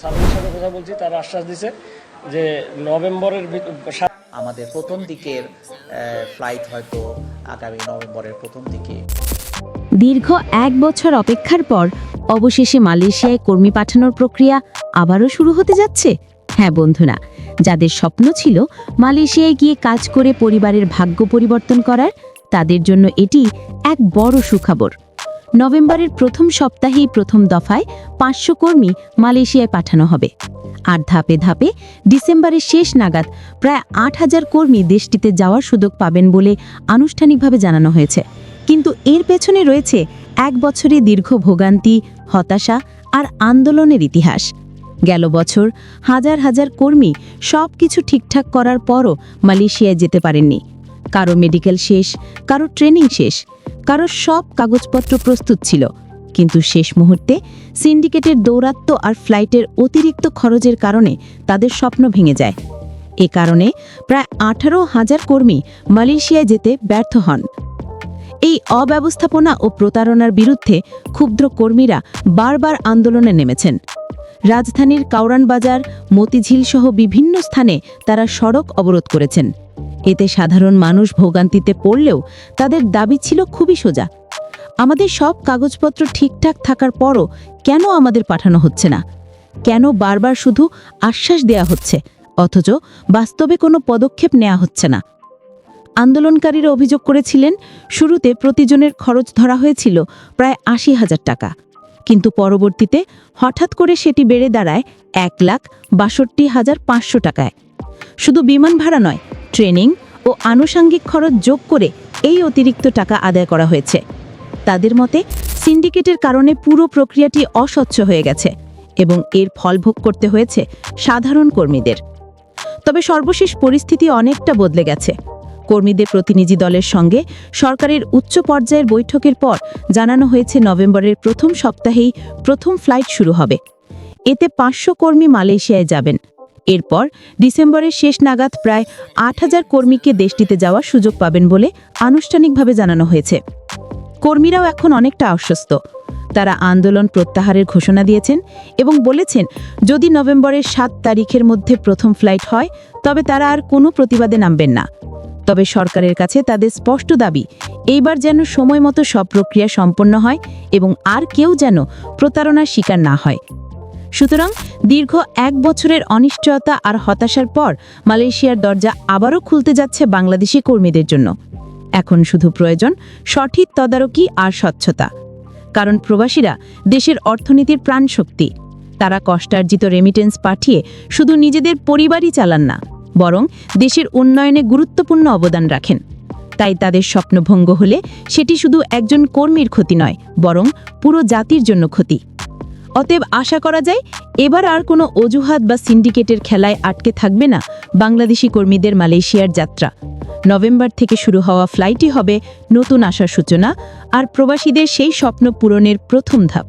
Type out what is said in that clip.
সার্ভিসের সাথে কথা বলছি তারা আশ্বাস দিছে যে নভেম্বরের আমাদের প্রথম দিকের ফ্লাইট হয়তো আগামী নভেম্বরের প্রথম দিকে। দীর্ঘ এক বছর অপেক্ষার পর অবশেষে মালয়েশিয়ায় কর্মী পাঠানোর প্রক্রিয়া আবারও শুরু হতে যাচ্ছে। হ্যাঁ বন্ধুরা যাদের স্বপ্ন ছিল মালয়েশিয়ায় গিয়ে কাজ করে পরিবারের ভাগ্য পরিবর্তন করার তাদের জন্য এটি এক বড় সুখবর। নভেম্বরের প্রথম সপ্তাহেই প্রথম দফায় পাঁচশো কর্মী মালয়েশিয়ায় পাঠানো হবে। আর ধাপে ধাপে ডিসেম্বরের শেষ নাগাদ প্রায় আট হাজার কর্মী দেশটিতে যাওয়ার সুযোগ পাবেন বলে আনুষ্ঠানিকভাবে জানানো হয়েছে। কিন্তু এর পেছনে রয়েছে এক বছরে দীর্ঘ ভোগান্তি, হতাশা আর আন্দোলনের ইতিহাস। গেল বছর হাজার হাজার কর্মী সব কিছু ঠিকঠাক করার পরও মালয়েশিয়ায় যেতে পারেননি। কারও মেডিকেল শেষ, কারও ট্রেনিং শেষ কারও সব কাগজপত্র প্রস্তুত ছিল। কিন্তু শেষ মুহূর্তে সিন্ডিকেটের দৌরাত্ম্য আর ফ্লাইটের অতিরিক্ত খরচের কারণে তাদের স্বপ্ন ভেঙে যায়। এ কারণে প্রায় আঠারো হাজার কর্মী মালয়েশিয়ায় যেতে ব্যর্থ হন। এই অব্যবস্থাপনা ও প্রতারণার বিরুদ্ধে ক্ষুব্ধ কর্মীরা বারবার আন্দোলনে নেমেছেন। রাজধানীর কাউরান বাজার, মতিঝিল সহ বিভিন্ন স্থানে তারা সড়ক অবরোধ করেছেন। এতে সাধারণ মানুষ ভোগান্তিতে পড়লেও তাদের দাবি ছিল খুবই সোজা। আমাদের সব কাগজপত্র ঠিকঠাক থাকার পরও কেন আমাদের পাঠানো হচ্ছে না? কেন বারবার শুধু আশ্বাস দেয়া হচ্ছে, অথচ বাস্তবে কোনো পদক্ষেপ নেওয়া হচ্ছে না? আন্দোলনকারীরা অভিযোগ করেছিলেন, শুরুতে প্রতিজনের খরচ ধরা হয়েছিল প্রায় আশি হাজার টাকা। কিন্তু পরবর্তীতে হঠাৎ করে সেটি বেড়ে দাঁড়ায় এক লাখ বাষট্টি হাজার পাঁচশো টাকায়। শুধু বিমান ভাড়া নয় ট্রেনিং ও আনুষাঙ্গিক খরচ যোগ করে এই অতিরিক্ত টাকা আদায় করা হয়েছে। তাদের মতে, সিন্ডিকেটের কারণে পুরো প্রক্রিয়াটি অস্বচ্ছ হয়ে গেছে এবং এর ফল ভোগ করতে হয়েছে সাধারণ কর্মীদের। তবে সর্বশেষ পরিস্থিতি অনেকটা বদলে গেছে। কর্মীদের প্রতিনিধি দলের সঙ্গে সরকারের উচ্চ পর্যায়ের বৈঠকের পর জানানো হয়েছে নভেম্বরের প্রথম সপ্তাহেই প্রথম ফ্লাইট শুরু হবে। এতে পাঁচশো কর্মী মালয়েশিয়ায় যাবেন। এরপর ডিসেম্বরের শেষ নাগাদ প্রায় আট হাজার কর্মীকে দেশটিতে যাওয়ার সুযোগ পাবেন বলে আনুষ্ঠানিকভাবে জানানো হয়েছে। কর্মীরাও এখন অনেকটা আশ্বস্ত। তারা আন্দোলন প্রত্যাহারের ঘোষণা দিয়েছেন এবং বলেছেন, যদি নভেম্বরের সাত তারিখের মধ্যে প্রথম ফ্লাইট হয়, তবে তারা আর কোনো প্রতিবাদে নামবেন না। তবে সরকারের কাছে তাদের স্পষ্ট দাবি, এইবার যেন সময় মতো সব প্রক্রিয়া সম্পন্ন হয় এবং আর কেউ যেন প্রতারণার শিকার না হয়। সুতরাং দীর্ঘ এক বছরের অনিশ্চয়তা আর হতাশার পর মালয়েশিয়ার দরজা আবারও খুলতে যাচ্ছে বাংলাদেশি কর্মীদের জন্য। এখন শুধু প্রয়োজন সঠিক তদারকি আর স্বচ্ছতা। কারণ প্রবাসীরা দেশের অর্থনীতির প্রাণশক্তি। তারা কষ্টার্জিত রেমিটেন্স পাঠিয়ে শুধু নিজেদের পরিবারই চালান না, বরং দেশের উন্নয়নে গুরুত্বপূর্ণ অবদান রাখেন। তাই তাদের স্বপ্নভঙ্গ হলে সেটি শুধু একজন কর্মীর ক্ষতি নয়, বরং পুরো জাতির জন্য ক্ষতি। অতএব আশা করা যায় এবার আর কোনো অজুহাত বা সিন্ডিকেটের খেলায় আটকে থাকবে না বাংলাদেশি কর্মীদের মালয়েশিয়ার যাত্রা। নভেম্বর থেকে শুরু হওয়া ফ্লাইটই হবে নতুন আশার সূচনা, আর প্রবাসীদের সেই স্বপ্ন পূরণের প্রথম ধাপ।